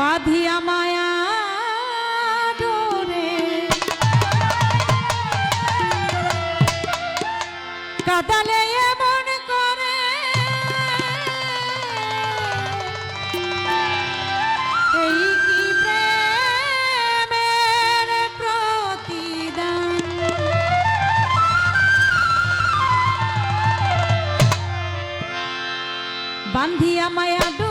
বাঁধিয়া মায়া ডোরে। কাদালে এমন করে। এই কি প্রেমের প্রতিদান? বান্ধিয়া মায়া ডোরে।